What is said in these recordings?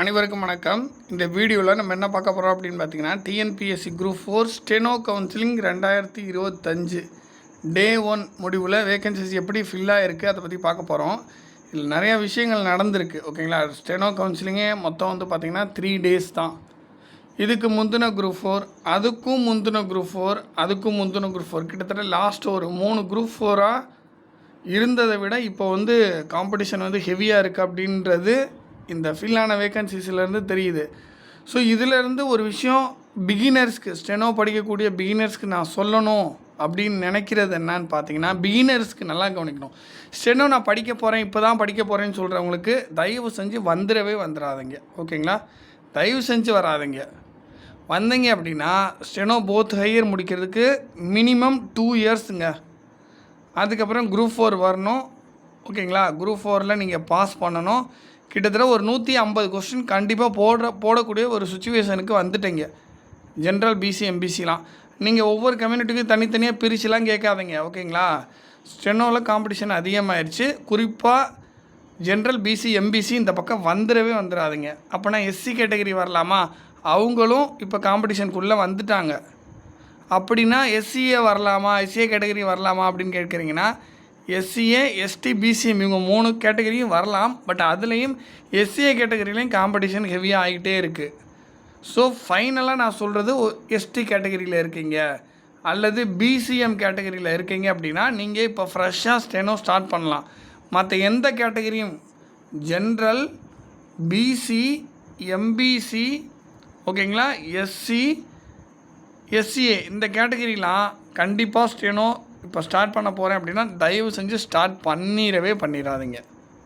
அனைவருக்கும் வணக்கம். இந்த வீடியோவில் நம்ம என்ன பார்க்க போகிறோம் அப்படின்னு பார்த்தீங்கன்னா TNPSC group four steno counselling ரெண்டாயிரத்தி இருபத்தஞ்சு டே ஒன் முடிவில் வேகன்சிஸ் எப்படி ஃபில்லாக இருக்குது அதை பற்றி பார்க்க போகிறோம் இதில் நிறையா விஷயங்கள் நடந்திருக்கு ஓகேங்களா? ஸ்டெனோ கவுன்சிலிங்கே மொத்தம் வந்து பார்த்திங்கன்னா த்ரீ டேஸ் தான். இதுக்கு முந்தின குரூப் ஃபோர் அதுக்கும் முந்தின குரூப் ஃபோர் அதுக்கும் முந்தின குரூப் ஃபோர் கிட்டத்தட்ட லாஸ்ட் ஒரு மூணு குரூப் ஃபோராக இருந்ததை விட இப்போ வந்து காம்படிஷன் வந்து ஹெவியாக இருக்குது அப்படின்றது இந்த ஃபில்லான வேகன்சிஸ்லேருந்து தெரியுது. ஸோ இதிலேருந்து ஒரு விஷயம் பிகினர்ஸ்க்கு ஸ்டெனோ படிக்கக்கூடிய பிகினர்ஸ்க்கு நான் சொல்லணும் அப்படின்னு நினைக்கிறது என்னன்னு பார்த்தீங்கன்னா பிகினர்ஸ்க்கு நல்லா கவனிக்கணும். ஸ்டெனோ நான் படிக்க போகிறேன் இப்போ தான் படிக்க போகிறேன்னு சொல்கிறவங்களுக்கு தயவு செஞ்சு வந்துடவே வந்துடாதீங்க. ஓகேங்களா? தயவு செஞ்சு வராதீங்க. வந்தீங்க அப்படின்னா ஸ்டெனோ போத் ஹையர் முடிக்கிறதுக்கு மினிமம் டூ இயர்ஸுங்க அதுக்கப்புறம் குரூப் ஃபோர் வரணும். ஓகேங்களா? குரூப் ஃபோரில் நீங்கள் பாஸ் பண்ணணும். கிட்டத்தட்ட ஒரு நூற்றி ஐம்பது கொஸ்டின் கண்டிப்பாக போடுற போடக்கூடிய ஒரு சுச்சுவேஷனுக்கு வந்துட்டீங்க. ஜென்ரல் பிசி எம்பிசிலாம் நீங்கள் ஒவ்வொரு கம்யூனிட்டிக்கும் தனித்தனியாக பிரிச்சுலாம் கேட்காதீங்க ஓகேங்களா ஸ்டெனோவில் காம்படிஷன் அதிகமாகிடுச்சு குறிப்பாக ஜென்ரல் பிசி எம்பிசி இந்த பக்கம் வந்துடவே வந்துடாதுங்க. அப்போனா எஸ்சி கேட்டகரி வரலாமா? அவங்களும் இப்போ காம்படிஷனுக்குள்ளே வந்துட்டாங்க. அப்படின்னா எஸ்சிஏ வரலாமா? எஸ்சிஏ கேட்டகரி வரலாமா அப்படின்னு கேட்குறீங்கன்னா எஸ்சிஏ எஸ்டி பிசிஎம் இவங்க மூணு கேட்டகரியும் வரலாம் பட் அதுலேயும் எஸ்சிஏ கேட்டகரிலையும் காம்படிஷன் ஹெவியாக ஆகிட்டே இருக்குது ஸோ ஃபைனலாக நான் சொல்கிறது எஸ்டி கேட்டகரியில் இருக்கீங்க. அல்லது பிசிஎம் கேட்டகரியில் இருக்கீங்க அப்படின்னா நீங்கள் இப்போ ஃப்ரெஷ்ஷாக ஸ்டெனோ ஸ்டார்ட் பண்ணலாம். மற்ற எந்த கேட்டகரியும் ஜென்ரல் பிசி எம்பிசி ஓகேங்களா? எஸ்சி எஸ்சிஏ இந்த கேட்டகரிலாம் கண்டிப்பாக ஸ்டெனோ இப்போ ஸ்டார்ட் பண்ண போகிறேன் அப்படின்னா தயவு செஞ்சு ஸ்டார்ட் பண்ணிடவே பண்ணிடாதீங்க.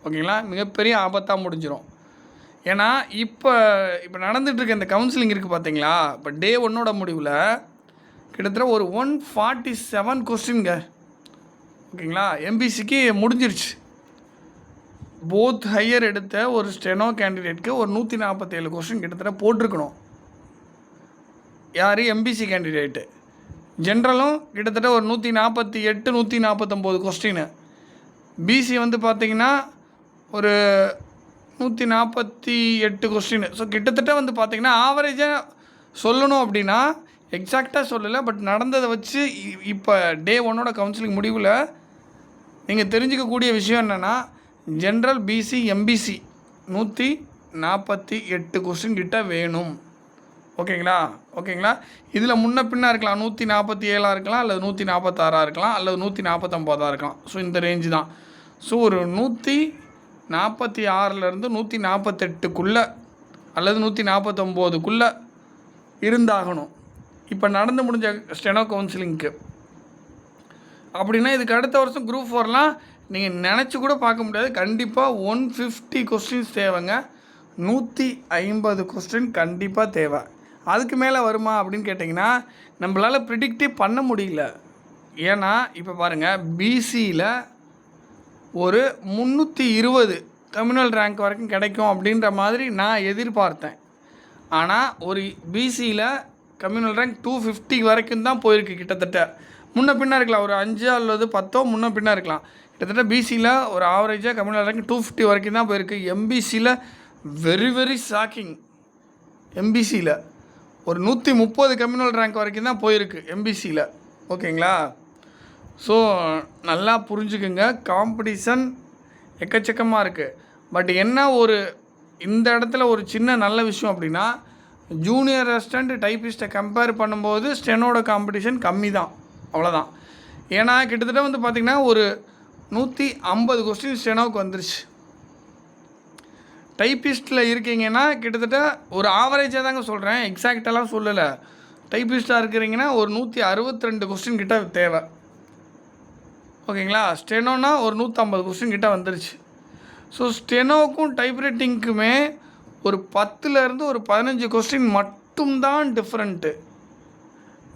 ஓகேங்களா? மிகப்பெரிய ஆபத்தாக முடிஞ்சிடும் ஏன்னா இப்போ இப்போ நடந்துகிட்ருக்க இந்த கவுன்சிலிங் இருக்குது பார்த்தீங்களா இப்போ டே ஒன்னோட முடிவில் கிட்டத்தட்ட ஒரு ஒன் ஃபார்ட்டி செவன் கொஸ்டின்ங்க ஓகேங்களா? எம்பிசிக்கு முடிஞ்சிருச்சு. போத் ஹையர் எடுத்த ஒரு ஸ்டெனோ கேண்டிடேட்க்கு ஒரு நூற்றி நாற்பத்தேழு கொஸ்டின் கிட்டத்தட்ட போட்டிருக்கணும். யார்? எம்பிசி கேண்டிடேட்டு ஜென்ரலும் கிட்டத்தட்ட ஒரு நூற்றி நாற்பத்தி எட்டு நூற்றி நாற்பத்தொம்போது கொஸ்டின் பிசி வந்து பார்த்திங்கன்னா ஒரு நூற்றி நாற்பத்தி எட்டு கொஸ்டின் ஸோ கிட்டத்தட்ட வந்து பார்த்திங்கன்னா ஆவரேஜாக சொல்லணும் அப்படின்னா எக்ஸாக்டாக சொல்லலை பட் நடந்ததை வச்சு இ- இப்போ டே ஒன்னோட கவுன்சிலிங் முடிவில் நீங்கள் தெரிஞ்சுக்கக்கூடிய விஷயம் என்னென்னா ஜென்ரல் பிசி எம்பிசி நூற்றி நாற்பத்தி எட்டு கொஸ்டின் கிட்ட வேணும். ஓகேங்களா? ஓகேங்களா? இதில் முன்ன பின்னாக இருக்கலாம். நூற்றி நாற்பத்தி ஏழாக இருக்கலாம் அல்லது நூற்றி நாற்பத்தாறாக இருக்கலாம் அல்லது நூற்றி நாற்பத்தொம்போதாக இருக்கலாம். ஸோ இந்த ரேஞ்சு தான். ஸோ ஒரு நூற்றி நாற்பத்தி ஆறுலேருந்து நூற்றி நாற்பத்தெட்டுக்குள்ளே அல்லது நூற்றி நாற்பத்தொம்போதுக்குள்ளே இருந்தாகணும். இப்போ நடந்து முடிஞ்ச ஸ்டெனோ கவுன்சிலிங்க்கு அப்படின்னா இதுக்கு அடுத்த வருஷம் குரூப் ஃபோர்லாம் நீங்கள் நினச்சி கூட பார்க்க முடியாது. கண்டிப்பாக ஒன் ஃபிஃப்டி கொஸ்டின்ஸ் தேவைங்க. நூற்றி ஐம்பது கொஸ்டின் கண்டிப்பாக தேவை. அதுக்கு மேலே வருமா அப்படின்னு கேட்டிங்கன்னா நம்மளால் ப்ரிடிக்டே பண்ண முடியல. ஏன்னா இப்போ பாருங்கள் பிசியில் ஒரு முந்நூற்றி இருபது கம்யூனல் ரேங்க் வரைக்கும் கிடைக்கும் அப்படின்ற மாதிரி நான் எதிர்பார்த்தேன். ஆனால் ஒரு பிசியில் கம்யூனல் ரேங்க் டூ ஃபிஃப்டி வரைக்கும் தான் போயிருக்கு கிட்டத்தட்ட. முன்ன பின்ன இருக்கலாம் ஒரு அஞ்சு அல்லது பத்தோ முன்ன பின்ன இருக்கலாம். கிட்டத்தட்ட பிசியில் ஒரு ஆவரேஜாக கம்யூனல் ரேங்க் டூ ஃபிஃப்டி வரைக்கும் தான் போயிருக்கு. எம்பிசியில் வெரி வெரி ஷாக்கிங் எம்பிசியில் ஒரு நூற்றி முப்பது கம்யூனல் ரேங்க் வரைக்கும் தான் போயிருக்கு எம்பிசியில் ஓகேங்களா? ஸோ நல்லா புரிஞ்சுக்குங்க. காம்படிஷன் எக்கச்சக்கமாக இருக்குது பட் என்ன ஒரு இந்த இடத்துல ஒரு சின்ன நல்ல விஷயம் அப்படின்னா ஜூனியர் அசிஸ்டண்ட் டைப்பிஸ்ட்டை கம்பேர் பண்ணும்போது ஸ்டெனோட காம்படிஷன் கம்மி தான் அவ்வளோதான் ஏன்னா கிட்டத்தட்ட வந்து பார்த்திங்கன்னா ஒரு நூற்றி ஐம்பது கொஸ்டின் ஸ்டெனோவுக்கு வந்துருச்சு. டைப்பிஸ்ட்டில் இருக்கீங்கன்னா கிட்டத்தட்ட ஒரு ஆவரேஜாக தாங்க சொல்கிறேன் எக்ஸாக்டெல்லாம் சொல்லலை. டைப்பிஸ்ட்டாக இருக்கிறீங்கன்னா ஒரு நூற்றி அறுபத்தி ரெண்டு கொஸ்டின் கிட்டே தேவை. ஓகேங்களா? ஸ்டெனோனா ஒரு நூற்றம்பது கொஸ்டின் கிட்ட வந்துருச்சு. ஸோ ஸ்டெனோவுக்கும் டைப்ரைட்டிங்க்குமே ஒரு பத்துலேருந்து ஒரு பதினஞ்சு கொஸ்டின் மட்டும்தான் டிஃப்ரெண்ட்டு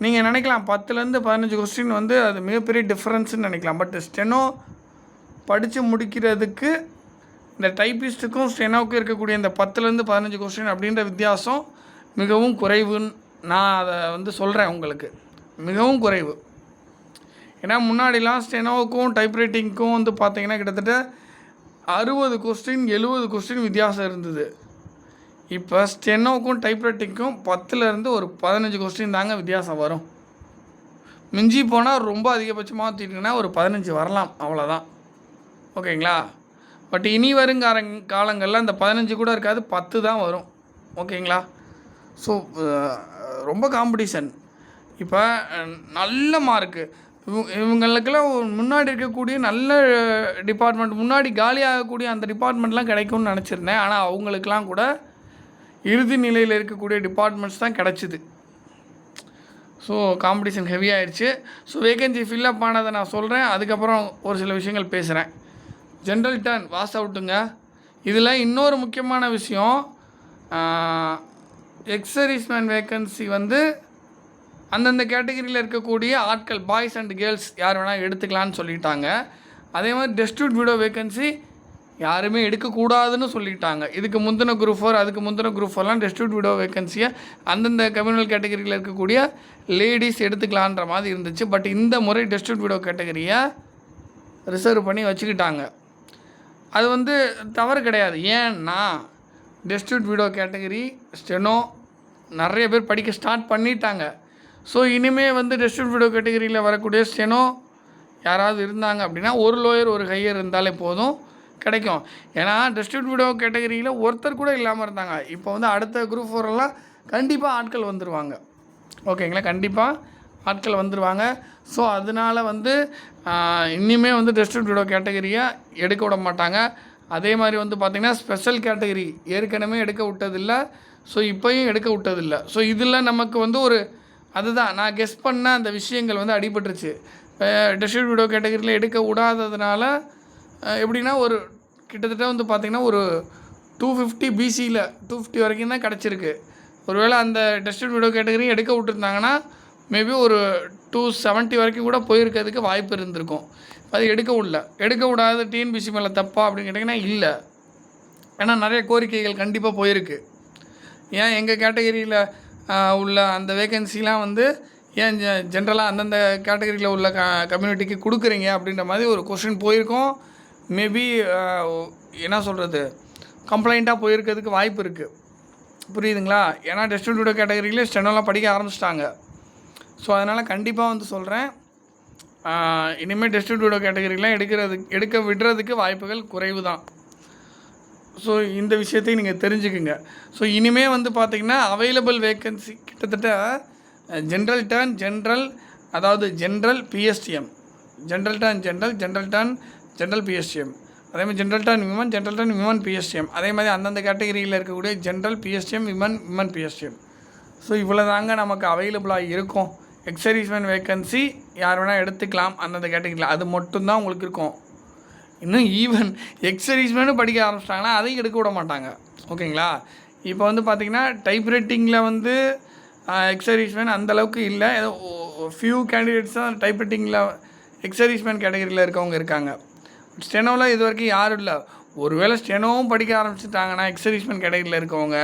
நீங்கள் நினைக்கலாம் பத்துலேருந்து பதினஞ்சு கொஸ்டின் வந்து அது மிகப்பெரிய டிஃப்ரென்ஸ்னு நினைக்கலாம். பட் ஸ்டெனோ படித்து முடிக்கிறதுக்கு இந்த டைப்பிஸ்ட்டுக்கும் ஸ்டெனோவுக்கும் இருக்கக்கூடிய இந்த பத்துலேருந்து பதினஞ்சு கொஸ்டின் அப்படின்ற வித்தியாசம் மிகவும் குறைவுன்னு நான் அதை வந்து சொல்கிறேன் உங்களுக்கு. மிகவும் குறைவு. ஏன்னா முன்னாடிலாம் ஸ்டெனோவுக்கும் டைப்ரைட்டிங்க்கும் வந்து பார்த்தீங்கன்னா கிட்டத்தட்ட அறுபது கொஸ்டின் எழுபது கொஸ்டின் வித்தியாசம் இருந்தது. இப்போ ஸ்டெனோவுக்கும் டைப்ரைட்டிங்க்கும் பத்துலேருந்து ஒரு பதினஞ்சு கொஸ்டின் தாங்க வித்தியாசம் வரும். மிஞ்சி போனால் ரொம்ப அதிகபட்சமாக தீட்டிங்கன்னா ஒரு பதினஞ்சு வரலாம் அவ்வளோதான் ஓகேங்களா? பட் இனி வருங்கார காலங்களில் அந்த பதினஞ்சு கூட இருக்காது பத்து தான் வரும். ஓகேங்களா? ஸோ ரொம்ப காம்படிஷன் இப்போ நல்ல மார்க்கு இவங்களுக்கெல்லாம் முன்னாடி இருக்கக்கூடிய நல்ல டிபார்ட்மெண்ட் முன்னாடி காலியாகக்கூடிய அந்த டிபார்ட்மெண்ட்லாம் கிடைக்கும்னு நினச்சிருந்தேன். ஆனால் அவங்களுக்கெல்லாம் கூட இறுதி நிலையில் இருக்கக்கூடிய டிபார்ட்மெண்ட்ஸ் தான் கிடச்சிது. ஸோ காம்படிஷன் ஹெவி ஆயிடுச்சு ஸோ வேகன்சி ஃபில்லப் ஆனதை நான் சொல்கிறேன் அதுக்கப்புறம் ஒரு சில விஷயங்கள் பேசுகிறேன் ஜென்ரல் டர்ன் வாஸ் அவுட்டுங்க இதில் இன்னொரு முக்கியமான விஷயம் எக்ஸரிஸ்மேன் வேக்கன்சி வந்து அந்தந்த கேட்டகரியில் இருக்கக்கூடிய ஆட்கள் பாய்ஸ் அண்ட் கேர்ள்ஸ் யார் வேணால் எடுத்துக்கலான்னு சொல்லிட்டாங்க. அதே மாதிரி டெஸ்டியூட் விடோ வேக்கன்சி யாருமே எடுக்கக்கூடாதுன்னு சொல்லிட்டாங்க. இதுக்கு முந்தின குரூப் ஃபோர் அதுக்கு முந்தின குரூப் ஃபோர்லாம் டெஸ்டியூட் விடோ வேக்கன்சியை அந்தந்த கம்யூனல் கேட்டகரியில் இருக்கக்கூடிய லேடிஸ் எடுத்துக்கலான்ற மாதிரி இருந்துச்சு. பட் இந்த முறை டெஸ்டியூட் விடோ கேட்டகரியை ரிசர்வ் பண்ணி வச்சுக்கிட்டாங்க. அது வந்து தவறு கிடையாது. ஏன்னா டெஸ்டியூட் வீடியோ கேட்டகரி ஸ்டெனோ நிறைய பேர் படிக்க ஸ்டார்ட் பண்ணிட்டாங்க. ஸோ இனிமேல் வந்து டெஸ்டியூட் வீடியோ கேட்டகரியில் வரக்கூடிய ஸ்டெனோ யாராவது இருந்தாங்க அப்படின்னா ஒரு லோயர் ஒரு ஹையர் இருந்தாலே போதும் கிடைக்கும். ஏன்னா டெஸ்டியூட் வீடியோ கேட்டகரியில் ஒருத்தர் கூட இல்லாமல் இருந்தாங்க. இப்போ வந்து அடுத்த குரூப் ஃபோரெல்லாம் கண்டிப்பாக ஆட்கள் வந்துடுவாங்க ஓகேங்களா கண்டிப்பாக ஆட்கள் வந்துடுவாங்க ஸோ அதனால் வந்து இன்னுமே வந்து டெஸ்டியூட் விடோ கேட்டகரியை எடுக்க விட மாட்டாங்க. அதே மாதிரி வந்து பார்த்திங்கன்னா ஸ்பெஷல் கேட்டகரி ஏற்கனவே எடுக்க விட்டதில்லை. ஸோ இப்போயும் எடுக்க விட்டதில்லை. ஸோ இதில் நமக்கு வந்து ஒரு அதுதான் நான் கெஸ் பண்ண அந்த விஷயங்கள் வந்து அடிபட்டுருச்சு. டிஸ்ட்ரிபியூட்டோ கேட்டகரியில் எடுக்க விடாததுனால எப்படின்னா ஒரு கிட்டத்தட்ட வந்து பார்த்திங்கன்னா ஒரு டூ ஃபிஃப்டி பிசியில் டூ ஃபிஃப்டி வரைக்கும் தான் கிடச்சிருக்கு. ஒருவேளை அந்த டெஸ்டியூட் வீடியோ கேட்டகரியும் எடுக்க விட்டுருந்தாங்கன்னா மேபி ஒரு டூ செவன்ட்டி வரைக்கும் கூட போயிருக்கிறதுக்கு வாய்ப்பு இருந்திருக்கும். அது எடுக்க விடல எடுக்க விடாத டிஎன்பிசி மேலே தப்பா அப்படின்னு கேட்டிங்கன்னா இல்லை. ஏன்னா நிறைய கோரிக்கைகள் கண்டிப்பாக போயிருக்கு. ஏன் எங்கள் கேட்டகரியில் உள்ள அந்த வேகன்சிலாம் வந்து ஏன் ஜென்ரலாக அந்தந்த கேட்டகரியில் உள்ள க கம்யூனிட்டிக்கு கொடுக்குறீங்க அப்படின்ற மாதிரி ஒரு கொஷின் போயிருக்கோம். மேபி என்ன சொல்கிறது கம்ப்ளைண்ட்டாக போயிருக்கிறதுக்கு வாய்ப்பு இருக்குது புரியுதுங்களா? ஏன்னா டெஸ்டியூட்டோட கேட்டகரியிலே ஸ்டெனோலாம் படிக்க ஆரம்பிச்சிட்டாங்க. ஸோ அதனால் கண்டிப்பாக வந்து சொல்கிறேன் இனிமேல் டெஸ்டியூட்டோட கேட்டகரிலாம் எடுக்கிறதுக்கு எடுக்க விடுறதுக்கு வாய்ப்புகள் குறைவு தான் ஸோ இந்த விஷயத்தையும் நீங்கள் தெரிஞ்சுக்குங்க. ஸோ இனிமேல் வந்து பார்த்திங்கன்னா அவைலபிள் வேக்கன்சி கிட்டத்தட்ட ஜென்ரல் டர்ன் ஜென்ரல் அதாவது general PSTM general turn general general turn general PSTM அதே மாதிரி general turn women general turn women PSTM அதே மாதிரி அந்தந்த கேட்டகரியில் இருக்கக்கூடிய general PSTM women women PSTM so இவ்வளோ தாங்க நமக்கு அவைலபிளாக இருக்கும். எக்ஸர்வீஸ்மேன் வேக்கன்சி யார் வேணால் எடுத்துக்கலாம் அந்தந்த கேட்டகரியில் அது மட்டும்தான் உங்களுக்கு இருக்கும். இன்னும் ஈவன் எக்ஸர்வீஸ்மேனும் படிக்க ஆரம்பிச்சிட்டாங்கன்னா அதையும் எடுக்க விட மாட்டாங்க. ஓகேங்களா? இப்போ வந்து பார்த்திங்கன்னா டைப்ரைட்டிங்கில் வந்து எக்ஸர்வீஸ்மேன் அந்தளவுக்கு இல்லை. ஏதோ ஃபியூ கேண்டிடேட்ஸ் தான் டைப்ரைட்டிங்கில் எக்ஸர்வீஸ்மேன் கேட்டகரியில் இருக்கவங்க இருக்காங்க. ஸ்டெனோவில் இது வரைக்கும் யாரும் இல்லை. ஒருவேளை ஸ்டெனோவும் படிக்க ஆரம்பிச்சிட்டாங்கன்னா எக்ஸர்வீஸ்மேன் கேட்டகரியில் இருக்கவங்க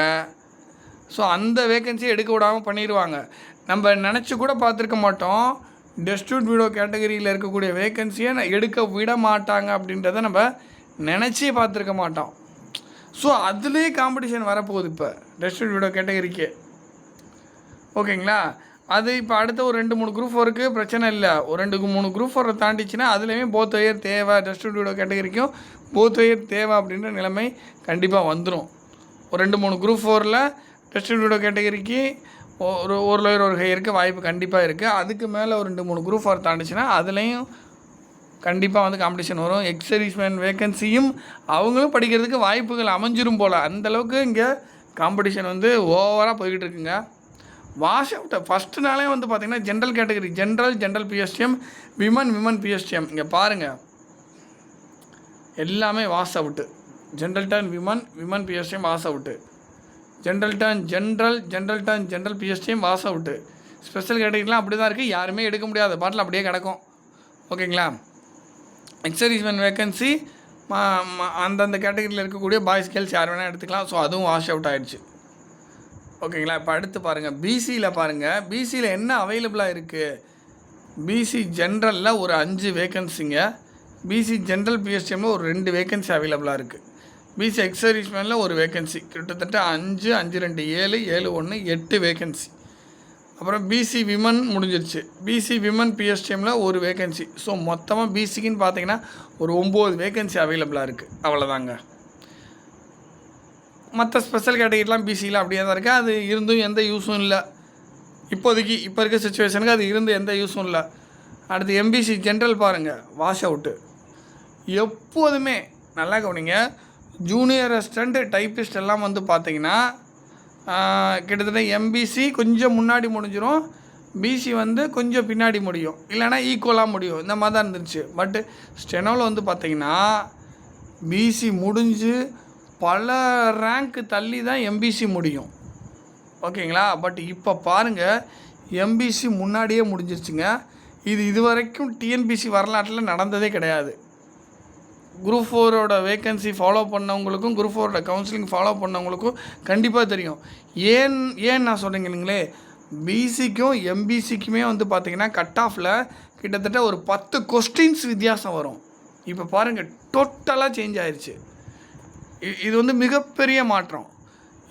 ஸோ அந்த வேகன்சியை எடுக்க விடாமல் பண்ணிடுவாங்க நம்ம நினச்சி கூட பார்த்துருக்க மாட்டோம். டெஸ்டியூட் வீடோ கேட்டகரியில் இருக்கக்கூடிய வேகன்சியை எடுக்க விட மாட்டாங்க அப்படின்றத நம்ம நினச்சே பார்த்துருக்க மாட்டோம். ஸோ அதுலேயே காம்படிஷன் வரப்போகுது இப்போ. டெஸ்டியூட் வீடோ கேட்டகரிக்கு ஓகேங்களா? அது இப்போ அடுத்த ஒரு ரெண்டு மூணு குரூப் ஃபோருக்கு பிரச்சனை இல்லை. ஒரு ரெண்டு மூணு குரூப் ஃபோரை தாண்டிச்சுன்னா அதுலேயுமே போத் ஒயர் தேவை. டெஸ்டியூட் கேட்டகரிக்கும் போத் ஒயர் தேவை அப்படின்ற நிலைமை கண்டிப்பாக வந்துடும் ஒரு ரெண்டு மூணு குரூப் ஃபோரில் டெஸ்டியூட் கேட்டகரிக்கு ஒரு ஒரு லோயர் ஒரு ஹையருக்கு வாய்ப்பு கண்டிப்பாக இருக்குது அதுக்கு மேலே ஒரு ரெண்டு மூணு குரூப் ஃபார் தாண்டிச்சுன்னா அதுலேயும் கண்டிப்பாக வந்து காம்படிஷன் வரும். எக்ஸர்வீஸ்மேன் வேகன்சியும் அவங்களும் படிக்கிறதுக்கு வாய்ப்புகள் அமைஞ்சிரும் போல். அந்தளவுக்கு இங்கே காம்படிஷன் வந்து ஓவராக போய்கிட்டு இருக்குங்க. வாஷ் அவுட் ஃபஸ்ட்டு நாளே வந்து பார்த்திங்கன்னா general category general general PSTM women women PSTM இங்கே பாருங்கள் எல்லாமே wash out general turn women women PSTM wash out general turn general general turn general பிஎஸ்டியும் wash out special கேட்டகரிலாம் அப்படி தான் இருக்குது யாருமே எடுக்க முடியாது பாட்டில் அப்படியே கிடக்கும். ஓகேங்களா? எக்ஸர்வீஸ்மேன் வேக்கன்சி அந்தந்த கேட்டகரியில் இருக்கக்கூடிய பாய்ஸ் கேர்ள்ஸ் யார் வேணால் எடுத்துக்கலாம். ஸோ அதுவும் வாஷ் அவுட் ஆகிடுச்சு ஓகேங்களா? இப்போ அடுத்து பாருங்கள் பிசியில் பாருங்கள் பிசியில் என்ன அவைலபிளாக இருக்குது பிசி ஜென்ரலில் ஒரு அஞ்சு வேக்கன்சிங்க பிசி ஜென்ரல் பிஎஸ்டிஎம்மில் ஒரு ரெண்டு வேக்கன்சி அவைலபிளாக இருக்குது பிசி எக்ஸர்வீஸ்மேனில் ஒரு வேகன்சி கிட்டத்தட்ட அஞ்சு அஞ்சு ரெண்டு ஏழு ஏழு ஒன்று எட்டு வேகன்சி அப்புறம் பிசி விமன் முடிஞ்சிருச்சு. பிசி விமன் பிஎஸ்டிஎம்மில் ஒரு வேகன்சி ஸோ மொத்தமாக பிசிக்குன்னு பார்த்தீங்கன்னா ஒரு ஒம்பது வேகன்சி அவைலபிளாக இருக்குது அவ்வளோதாங்க மற்ற ஸ்பெஷல் கேட்டகிரிலாம் பிசியில் அப்படியே தான் இருக்குது அது இருந்தும் எந்த யூஸும் இல்லை. இப்போதைக்கு இப்போ இருக்க சுச்சுவேஷனுக்கு அது இருந்து எந்த யூஸும் இல்லை. அடுத்து எம்பிசி ஜென்ரல் பாருங்கள் வாஷ் அவுட்டு எப்போதுமே நல்லா கவனிங்க. ஜூனியர் அசிஸ்டண்ட் டைப்பிஸ்ட் எல்லாம் வந்து பார்த்தீங்கன்னா கிட்டத்தட்ட எம்பிசி கொஞ்சம் முன்னாடி முடிஞ்சிடும் பிசி வந்து கொஞ்சம் பின்னாடி முடியும். இல்லைன்னா ஈக்குவலாக முடியும். இந்த மாதிரி தான் இருந்துச்சு. பட்டு ஸ்டெனோவில் வந்து பார்த்தீங்கன்னா பிசி முடிஞ்சு பல ரேங்க்கு தள்ளி தான் எம்பிசி முடியும். ஓகேங்களா? பட் இப்போ பாருங்கள் எம்பிசி முன்னாடியே முடிஞ்சிருச்சுங்க. இது இது வரைக்கும் டிஎன்பிசி வரலாற்றில் நடந்ததே கிடையாது. குரூப் ஃபோரோட வேகன்சி ஃபாலோ பண்ணவங்களுக்கும் குரூப் ஃபோரோட கவுன்சிலிங் ஃபாலோ பண்ணவங்களுக்கும் கண்டிப்பாக தெரியும். ஏன் ஏன் நான் சொல்கிறீங்களே பிசிக்கும் எம்பிசிக்குமே வந்து பார்த்தீங்கன்னா கட் ஆஃபில் கிட்டத்தட்ட ஒரு பத்து கொஸ்டின்ஸ் வித்தியாசம் வரும். இப்போ பாருங்கள் டோட்டலாக சேஞ்ச் ஆயிடுச்சு இது வந்து மிகப்பெரிய மாற்றம்.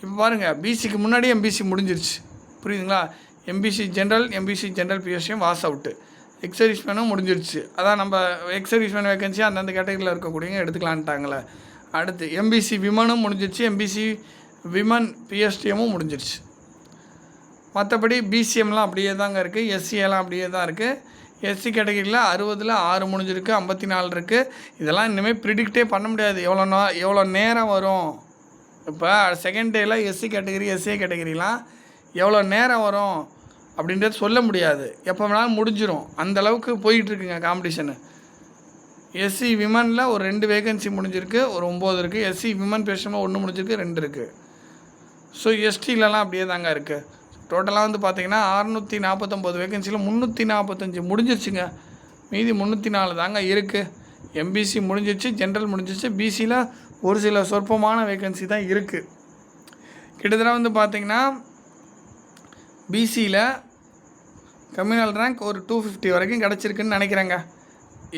இப்போ பாருங்கள் பிசிக்கு முன்னாடி எம்பிசி முடிஞ்சிருச்சு. புரியுதுங்களா? எம்பிசி ஜென்ரல் எம்பிசி ஜென்ரல் பிஎஸ்சியும் வாஸ் அவுட்டு எக்ஸர்வீஸ்மேனும் முடிஞ்சிருச்சு. அதான் நம்ம எக்ஸர்வீஸ்மேன் வேகன்சி அந்தந்த கேட்டகரியில் இருக்கக்கூடியவங்க எடுத்துக்கலான்ட்டாங்களே. அடுத்து எம்பிசி விமனும் முடிஞ்சிருச்சு. எம்பிசி விமன் பிஎஸ்டிஎம்மும் முடிஞ்சிருச்சு. மற்றபடி பிசிஎம்லாம் அப்படியே தாங்க இருக்குது எஸ்சிஎல்லாம் அப்படியே தான் இருக்குது எஸ்சி கேட்டகரியில் அறுபதில் ஆறு முடிஞ்சிருக்கு ஐம்பத்தி நாலு இருக்குது இதெல்லாம் இனிமேல் ப்ரிடிக்டே பண்ண முடியாது. எவ்வளோ நா எவ்வளோ நேரம் வரும்? இப்போ செகண்ட் டேயில் எஸ்சி கேட்டகரி எஸ்சி கேட்டகரிலாம் எவ்வளோ நேரம் வரும்? அப்படின்றது சொல்ல முடியாது. எப்போ வேணாலும் முடிஞ்சிடும் அந்தளவுக்கு போயிட்டுருக்குங்க இருக்குங்க காம்படிஷனு எஸ்சி விமனில் ஒரு ரெண்டு வேகன்சி முடிஞ்சிருக்கு ஒரு ஒம்பது இருக்குது எஸ்சி விமன் பேஷனில் ஒன்று முடிஞ்சிருக்கு ரெண்டு இருக்குது ஸோ எஸ்டிலலாம் அப்படியே தாங்க இருக்குது டோட்டலாக வந்து பார்த்தீங்கன்னா அறுநூற்றி நாற்பத்தொம்போது வேகன்சியில் முந்நூற்றி நாற்பத்தஞ்சு முடிஞ்சிருச்சுங்க. மீதி முந்நூற்றி நாலு தாங்க இருக்குது எம்பிசி முடிஞ்சிச்சு ஜென்ரல் முடிஞ்சிச்சு. பிசியில் ஒரு சில சொற்பமான வேகன்சி தான் இருக்குது கிட்டத்தட்ட வந்து பார்த்திங்கன்னா பிசியில் கம்யூனல் ரேங்க் ஒரு டூ ஃபிஃப்டி வரைக்கும் கிடச்சிருக்குன்னு நினைக்கிறேங்க.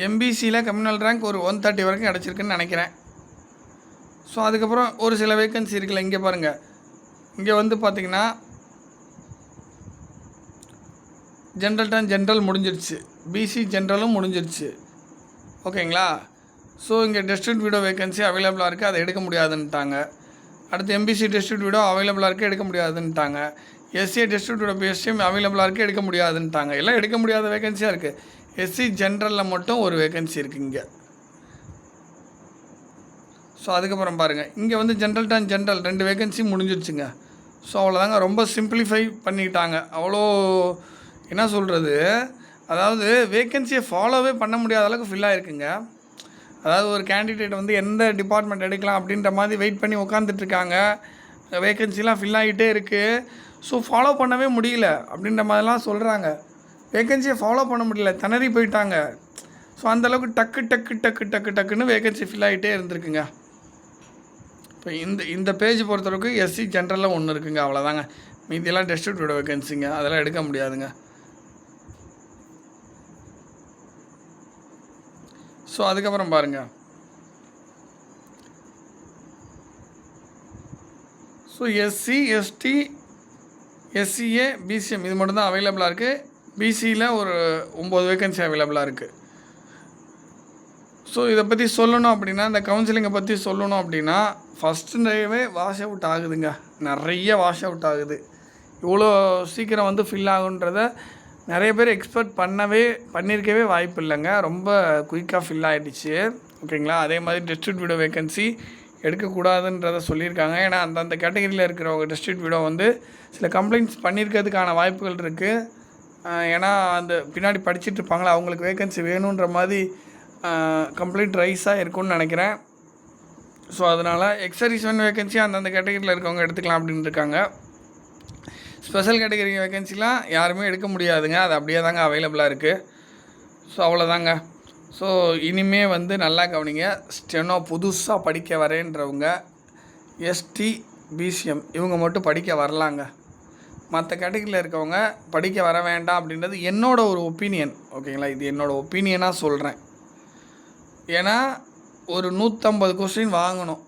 எம்பிசியில் கம்யூனல் ரேங்க் ஒரு ஒன் தேர்ட்டி வரைக்கும் கிடச்சிருக்குன்னு நினைக்கிறேன். ஸோ அதுக்கப்புறம் ஒரு சில வேக்கன்சி இருக்குல்ல இங்கே பாருங்கள் இங்கே வந்து பார்த்தீங்கன்னா ஜென்ரல் டன் ஜென்ரல் முடிஞ்சிருச்சு. பிசி ஜென்ரலும் முடிஞ்சிருச்சு. ஓகேங்களா ஸோ இங்கே டிஸ்ட்ரிக்ட் வீடோ வேகன்சி அவைலபிளாக இருக்குது அதை எடுக்க முடியாதுன்ட்டாங்க அடுத்து எம்பிசி டிஸ்ட்ரிக்ட் வீடோ அவைலபிளாக இருக்குது எடுக்க முடியாதுன்ட்டாங்க எஸ்சி டிஸ்ட்ரிக்ட் வீடோ பிஎஸ்சியும் அவைலபிளாக இருக்குது எடுக்க முடியாதுன்ட்டாங்க எல்லாம் எடுக்க முடியாத வேகன்சியாக இருக்குது எஸ்சி ஜென்ரலில் மட்டும் ஒரு வேகன்சி இருக்குது இங்கே. ஸோ அதுக்கப்புறம் பாருங்கள் இங்கே வந்து ஜென்ரல் டான் ஜென்ரல் ரெண்டு வேகன்சி முடிஞ்சிருச்சுங்க. ஸோ அவ்வளோதாங்க ரொம்ப சிம்பிளிஃபை பண்ணிட்டாங்க. அவ்வளோ என்ன சொல்கிறது அதாவது வேகன்சியை ஃபாலோவே பண்ண முடியாத அளவுக்கு ஃபில் ஆகிருக்குங்க அதாவது ஒரு கேண்டிடேட் வந்து எந்த டிபார்ட்மெண்ட் எடுக்கலாம் அப்படின்ற மாதிரி வெயிட் பண்ணி உட்காந்துட்ருக்காங்க வேகன்சிலாம் ஃபில் ஆகிட்டே இருக்குது ஸோ ஃபாலோ பண்ணவே முடியல. அப்படின்ற மாதிரிலாம் சொல்கிறாங்க வேகன்சியை ஃபாலோ பண்ண முடியல. திணறி போயிட்டாங்க. ஸோ அந்தளவுக்கு டக்கு டக்கு டக்கு டக்கு டக்குன்னு வேகன்சி ஃபில் ஆகிட்டே இருந்திருக்குங்க. இப்போ இந்த இந்த பேஜ் பொறுத்தளவுக்கு எஸ்சி ஜென்ரலில் ஒன்று இருக்குங்க. அவ்வளோதாங்க மீதியெல்லாம் டிஸ்ட்ரிக்டோட வேகன்சிங்க அதெல்லாம் எடுக்க முடியாதுங்க. ஸோ அதுக்கப்புறம் பாருங்கள் so SC ST SCA BCM இது மட்டும்தான் அவைலபிளாக இருக்குது பிசியில் ஒரு ஒம்பது வேகன்சி அவைலபிளாக இருக்குது ஸோ இதை பற்றி சொல்லணும் அப்படின்னா இந்த கவுன்சிலிங்கை பற்றி சொல்லணும் அப்படின்னா ஃபஸ்ட்டு நிறையவே வாஷ் அவுட் ஆகுதுங்க. நிறைய வாஷ் அவுட் ஆகுது. இவ்வளோ சீக்கிரம் வந்து ஃபில் ஆகுன்றத நிறைய பேர் எக்ஸ்பெக்ட் பண்ணவே பண்ணியிருக்கவே வாய்ப்பு இல்லைங்க. ரொம்ப குயிக்காக ஃபில் ஆகிடுச்சு ஓகேங்களா அதே மாதிரி டிஸ்ட்ரிக்ட் வேகன்சி எடுக்கக்கூடாதுன்றத சொல்லியிருக்காங்க. ஏன்னா அந்தந்த கேட்டகரியில் இருக்கிறவங்க டிஸ்ட்ரிக்ட் வீடோ வந்து சில கம்ப்ளைண்ட்ஸ் பண்ணியிருக்கிறதுக்கான வாய்ப்புகள் இருக்குது ஏன்னா அந்த பின்னாடி படிச்சுட்டு இருப்பாங்களா அவங்களுக்கு வேகன்சி வேணுன்ற மாதிரி கம்ப்ளைண்ட் ரைஸாக இருக்கும்னு நினைக்கிறேன். ஸோ அதனால் எக்ஸரிசன் வேகன்சி அந்தந்த கேட்டகரியில் இருக்கவங்க எடுத்துக்கலாம் அப்படின்னு இருக்காங்க ஸ்பெஷல் கேட்டகரி வேகன்சிலாம் யாருமே எடுக்க முடியாதுங்க. அது அப்படியே தாங்க அவைலபிளாக இருக்குது ஸோ அவ்வளோதாங்க. ஸோ இனிமே வந்து நல்லா கவனிங்க. ஸ்டெனோ புதுசாக படிக்க வரேன்றவங்க எஸ்டி பிசிஎம் இவங்க மட்டும் படிக்க வரலாங்க. மற்ற கேட்டகரியில் இருக்கவங்க படிக்க வர வேண்டாம் அப்படின்றது என்னோடய ஒரு ஒப்பீனியன் ஓகேங்களா இது என்னோடய ஒப்பீனியனாக சொல்கிறேன் ஏன்னா ஒரு நூற்றம்பது கொஸ்டின் வாங்கணும்.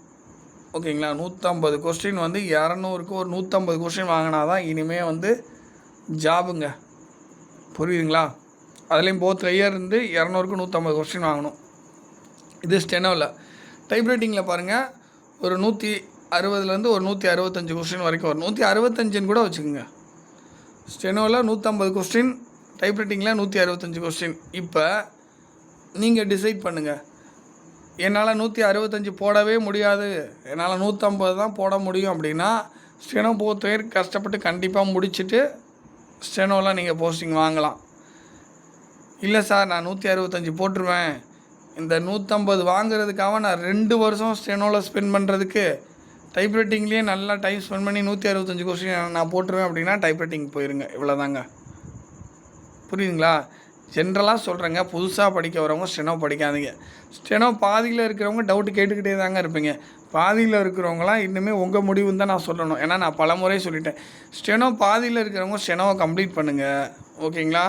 ஓகேங்களா நூற்றம்பது கொஸ்டின் வந்து இரநூறுக்கு ஒரு நூற்றம்பது கொஸ்டின் வாங்கினா தான் இனிமேல் வந்து ஜாபுங்க புரியுதுங்களா? அதுலேயும் போத் லையர் இருந்து இரநூறுக்கு நூற்றம்பது கொஸ்டின் வாங்கணும். இது ஸ்டெனோவில் டைப்ரைட்டிங்கில் பாருங்கள் ஒரு நூற்றி அறுபதுலேருந்து ஒரு நூற்றி அறுபத்தஞ்சு கொஸ்டின் வரைக்கும் வரும். நூற்றி அறுபத்தஞ்சுன்னு கூட வச்சுக்கோங்க. ஸ்டெனோவில் நூற்றம்பது கொஸ்டின் டைப்ரைட்டிங்கில் நூற்றி அறுபத்தஞ்சு கொஸ்டின் இப்போ நீங்கள் டிசைட் பண்ணுங்கள் என்னால் நூற்றி அறுபத்தஞ்சு போடவே முடியாது. என்னால் நூற்றம்பது தான் போட முடியும் அப்படின்னா ஸ்டெனோ போத் பேர் கஷ்டப்பட்டு கண்டிப்பாக முடிச்சுட்டு ஸ்டெனோலாம் நீங்கள் போஸ்டிங் வாங்கலாம். இல்லை சார் நான் நூற்றி அறுபத்தஞ்சு போட்டுருவேன். இந்த நூற்றம்பது வாங்குறதுக்காக நான் ரெண்டு வருஷம் ஸ்டெனோவில் ஸ்பெண்ட் பண்ணுறதுக்கு டைப்ரைட்டிங்லேயே நல்லா டைம் ஸ்பெண்ட் பண்ணி நூற்றி அறுபத்தஞ்சி கொஸ்டின் நான் போட்டுருவேன் அப்படின்னா டைப்ரைட்டிங் போயிருங்க. இவ்வளோதாங்க புரியுதுங்களா? ஜென்ரலாக சொல்கிறேங்க புதுசாக படிக்க வரவங்க ஸ்டெனோ படிக்காதீங்க. ஸ்டெனோ பாதியில் இருக்கிறவங்க டவுட்டு கேட்டுக்கிட்டே தாங்க இருப்பீங்க. பாதியில் இருக்கிறவங்களாம் இன்னுமே உங்கள் முடிவுன்னு தான் நான் சொல்லணும். ஏன்னா நான் பல முறை சொல்லிட்டேன். ஸ்டெனோ பாதியில் இருக்கிறவங்க ஸ்டெனோவை கம்ப்ளீட் பண்ணுங்கள் ஓகேங்களா?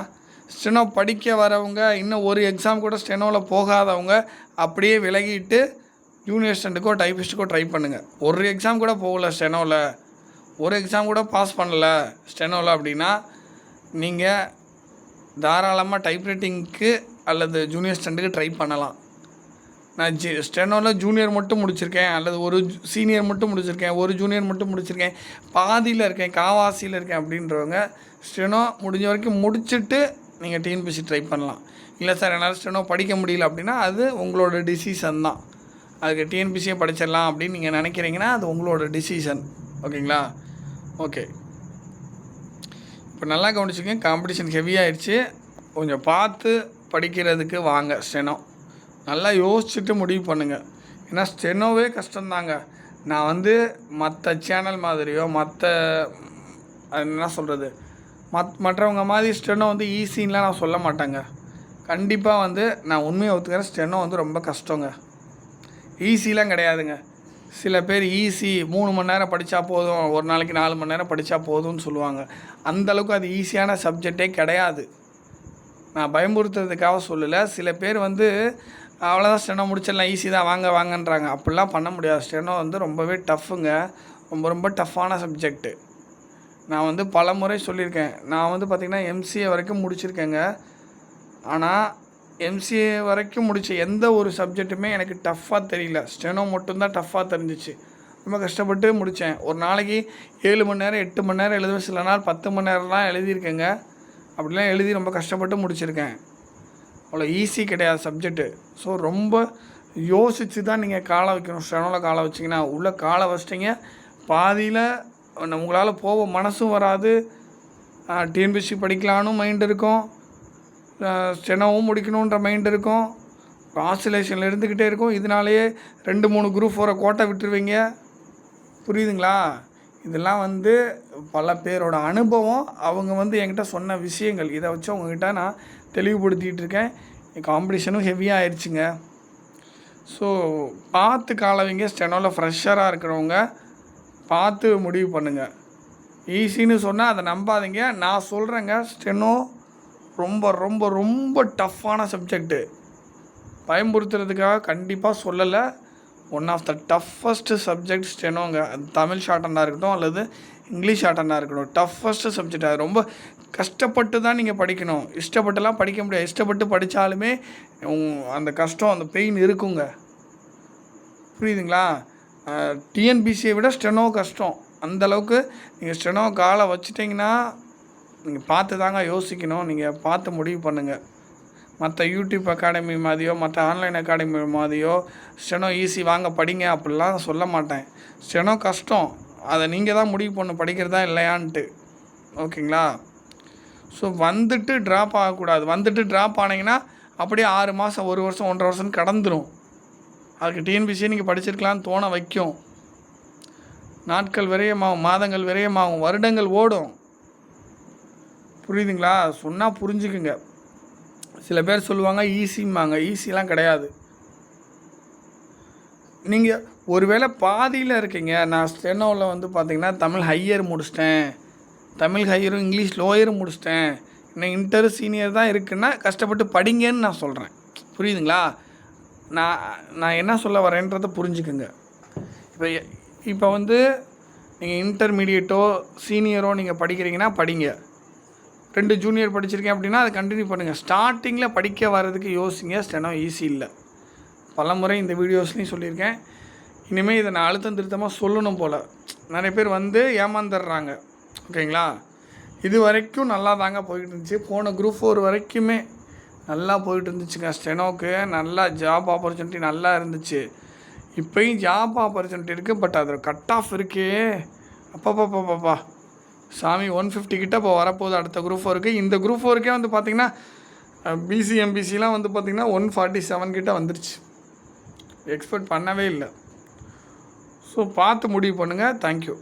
ஸ்டெனோ படிக்க வரவங்க இன்னும் ஒரு எக்ஸாம் கூட ஸ்டெனோவில் போகாதவங்க அப்படியே விலகிட்டு ஜூனியர் ஸ்டண்டுக்கோ டைப்பிஸ்ட்டுக்கோ ட்ரை பண்ணுங்கள் ஒரு எக்ஸாம் கூட போகல ஸ்டெனோவில் ஒரு எக்ஸாம் கூட பாஸ் பண்ணல ஸ்டெனோவில் அப்படின்னா நீங்கள் தாராளமாக டைப்ரைட்டிங்க்கு அல்லது ஜூனியர் ஸ்டண்டுக்கு ட்ரை பண்ணலாம். நான் ஜி ஸ்டெனோவில் ஜூனியர் மட்டும் முடிச்சிருக்கேன் அல்லது ஒரு சீனியர் மட்டும் முடிச்சிருக்கேன் ஒரு ஜூனியர் மட்டும் முடிச்சிருக்கேன் பாதியில் இருக்கேன் காவாசியில் இருக்கேன் அப்படின்றவங்க ஸ்டெனோ முடிஞ்ச வரைக்கும் முடிச்சுட்டு நீங்கள் டிஎன்பிசி ட்ரை பண்ணலாம். இல்லை சார் என்னால் ஸ்டெனோ படிக்க முடியல அப்படின்னா அது உங்களோட டிசிஷன் தான். அதுக்கு டிஎன்பிசியே படிச்சிடலாம் அப்படின்னு நீங்கள் நினைக்கிறீங்கன்னா அது உங்களோட டிசிஷன் ஓகேங்களா? ஓகே இப்போ நல்லா கவனிச்சுங்க காம்படிஷன் ஹெவியாகிடுச்சு கொஞ்சம் பார்த்து படிக்கிறதுக்கு வாங்க ஸ்டெனோ நல்லா யோசிச்சுட்டு முடிவு பண்ணுங்கள் ஏன்னா ஸ்டெனோவே கஷ்டம்தாங்க. நான் வந்து மற்ற சேனல் மாதிரியோ மற்ற என்ன சொல்கிறது மத் மற்றவங்க மாதிரி ஸ்டெனோ வந்து ஈஸின்லாம் நான் சொல்ல மாட்டேங்க. கண்டிப்பாக வந்து நான் உண்மையை ஒத்துக்கிறேன். ஸ்டெனோ வந்து ரொம்ப கஷ்டங்க. ஈஸிலாம் கிடையாதுங்க. சில பேர் ஈஸி மூணு மணி நேரம் படித்தா போதும் ஒரு நாளைக்கு நாலு மணி நேரம் படித்தா போதும்னு சொல்லுவாங்க. அந்தளவுக்கு அது ஈஸியான சப்ஜெக்டே கிடையாது. நான் பயமுறுத்துறதுக்காக சொல்லலை. சில பேர் வந்து அவ்வளோதான் ஸ்டெனோ முடிச்சிடலாம் ஈஸி தான் வாங்க வாங்கன்றாங்க. அப்படிலாம் பண்ண முடியாது. ஸ்டெனோ வந்து ரொம்பவே டஃப்புங்க. ரொம்ப ரொம்ப டஃப்பான சப்ஜெக்ட்டு. நான் வந்து பல முறை சொல்லியிருக்கேன். நான் வந்து பார்த்திங்கன்னா எம்சிஏ வரைக்கும் முடிச்சிருக்கேங்க. ஆனால் எம்சிஏ வரைக்கும் முடித்த எந்த ஒரு சப்ஜெக்ட்டுமே எனக்கு டஃப்பாக தெரியல. ஸ்டெனோ மட்டும்தான் டஃப்பாக தெரிஞ்சிச்சு. ரொம்ப கஷ்டப்பட்டு முடித்தேன் ஒரு நாளைக்கு ஏழு மணி நேரம் எட்டு மணி நேரம் எழுதுவேன். சில நாள் பத்து மணி நேரம்லாம் எழுதியிருக்கேங்க. அப்படிலாம் எழுதி ரொம்ப கஷ்டப்பட்டு முடிச்சிருக்கேன். அவ்வளோ ஈஸி கிடையாது சப்ஜெக்ட்டு ஸோ ரொம்ப யோசித்து தான் நீங்கள் காலை வைக்கணும். ஸ்டெனோவில் காலை வச்சிங்கன்னா உள்ளே காலை வச்சிட்டிங்க. பாதியில் உங்களால் போக மனசும் வராது. டிஎன்பிசி படிக்கலான்னு மைண்ட் இருக்கும். ஸ்டெனோவும் முடிக்கணுன்ற மைண்ட் இருக்கும். ஆசிலேஷனில் இருந்துக்கிட்டே இருக்கும். இதனாலேயே ரெண்டு மூணு குரூப் ஃபோரை கோட்டை விட்டுருவீங்க. புரியுதுங்களா? இதெல்லாம் வந்து பல பேரோட அனுபவம். அவங்க வந்து என்கிட்ட சொன்ன விஷயங்கள். இதை வச்சு அவங்கக்கிட்ட நான் தெளிவுபடுத்திகிட்டு இருக்கேன். காம்படிஷனும் ஹெவியாக ஆயிடுச்சுங்க ஸோ பார்த்து காலவங்க. ஸ்டெனோவில் ஃப்ரெஷராக இருக்கிறவங்க. பார்த்து முடிவு பண்ணுங்கள் ஈஸின்னு சொன்னால் அதை நம்பாதீங்க. நான் சொல்கிறேங்க ஸ்டெனோ ரொம்ப ரொம்ப ரொம்ப டஃப்பான சப்ஜெக்ட்டு. பயன்படுத்துறதுக்காக கண்டிப்பாக சொல்லலை. One of the toughest subject ஸ்டெனோங்க. அது தமிழ் ஷார்ட்டனாக இருக்கட்டும் அல்லது இங்கிலீஷ் ஷார்ட்டனாக இருக்கட்டும். டஃப்பஸ்ட்டு சப்ஜெக்ட் அது ரொம்ப கஷ்டப்பட்டு தான் நீங்கள் படிக்கணும். இஷ்டப்பட்டுலாம் படிக்க முடியாது. இஷ்டப்பட்டு படித்தாலுமே அந்த கஷ்டம் அந்த பெயின் இருக்குங்க. புரியுதுங்களா? டிஎன்பிசியை விட ஸ்டெனோ கஷ்டம். அந்தளவுக்கு நீங்கள் ஸ்டெனோ காலை வச்சுட்டிங்கன்னா நீங்கள் பார்த்து தாங்க யோசிக்கணும். நீங்கள் பார்த்து முடிவு பண்ணுங்கள் மற்ற யூடியூப் அகாடமி மாதிரியோ மற்ற ஆன்லைன் அகாடமி மாதிரியோ ஸ்டெனோ ஈஸி வாங்க படிங்க அப்படிலாம் சொல்ல மாட்டேன். ஸ்டெனோ கஷ்டம். அதை நீங்கள் தான் முடிவு பண்ணு படிக்கிறதா இல்லையான்ட்டு. ஓகேங்களா? ஸோ வந்துட்டு ட்ராப் ஆகக்கூடாது. வந்துட்டு ட்ராப் ஆனீங்கன்னா அப்படியே ஆறு மாதம் ஒரு வருஷம் ஒன்றரை வருஷம் கடந்துடும் அதுக்கு டிஎன்பிசியை நீங்கள் படிச்சிருக்கலான்னு தோண வைக்கும். நாட்கள் விரயமாகும் மாதங்கள் விரயமாகும் வருடங்கள் ஓடும். புரியுதுங்களா? சொன்னால் புரிஞ்சுக்குங்க. சில பேர் சொல்லுவாங்க ஈஸிம்பாங்க. ஈஸிலாம் கிடையாது. நீங்கள் ஒருவேளை பாதியில் இருக்கீங்க. நான் ஸ்டெனோவில் வந்து பார்த்தீங்கன்னா தமிழ் ஹையர் முடிச்சிட்டேன். தமிழ் ஹையரும் இங்கிலீஷ் லோயரும் முடிச்சிட்டேன். இன்னும் இன்டர் சீனியர் தான் இருக்குன்னா கஷ்டப்பட்டு படிங்கன்னு நான் சொல்கிறேன் புரியுதுங்களா? நான் நான் என்ன சொல்ல வரேன்றதை புரிஞ்சுக்குங்க. இப்போ இப்போ வந்து நீங்கள் இன்டர்மீடியட்டோ சீனியரோ நீங்கள் படிக்கிறீங்கன்னா படிங்க. ரெண்டு ஜூனியர் படிச்சிருக்கேன் அப்படின்னா அதை கண்டினியூ பண்ணுங்கள் ஸ்டார்டிங்கில் படிக்க வர்றதுக்கு யோசிங்க. ஸ்டெனோ ஈஸி இல்லை. பலமுறை இந்த வீடியோஸ்லையும் சொல்லியிருக்கேன். இனிமேல் இதை நான் அழுத்தம் திருத்தமாக சொல்லணும் போல். நிறைய பேர் வந்து ஏமாந்துடுறாங்க. ஓகேங்களா? இது வரைக்கும் நல்லா தாங்க போயிட்டு இருந்துச்சு. போன குரூப் ஃபோர் வரைக்குமே நல்லா போயிட்டு இருந்துச்சுங்க ஸ்டெனோக்கு நல்லா ஜாப் ஆப்பர்ச்சுனிட்டி நல்லா இருந்துச்சு. இப்போயும் ஜாப் ஆப்பர்ச்சுனிட்டி இருக்குது பட் அதில் கட் ஆஃப் இருக்கே. அப்பப்பப்பப்பா சாமி ஒன் ஃபிஃப்டி கிட்ட இப்போ வரப்போகுது அடுத்த குரூப் ஃபோருக்கு இந்த குரூப் ஃபோருக்கே வந்து பார்த்திங்கன்னா பிசிஎம்பிசிலாம் வந்து பார்த்திங்கன்னா ஒன் ஃபார்ட்டி செவன் கிட்ட வந்துருச்சு. எக்ஸ்பெக்ட் பண்ணவே இல்லை. ஸோ பார்த்து முடிவு பண்ணுங்கள் தேங்க்யூ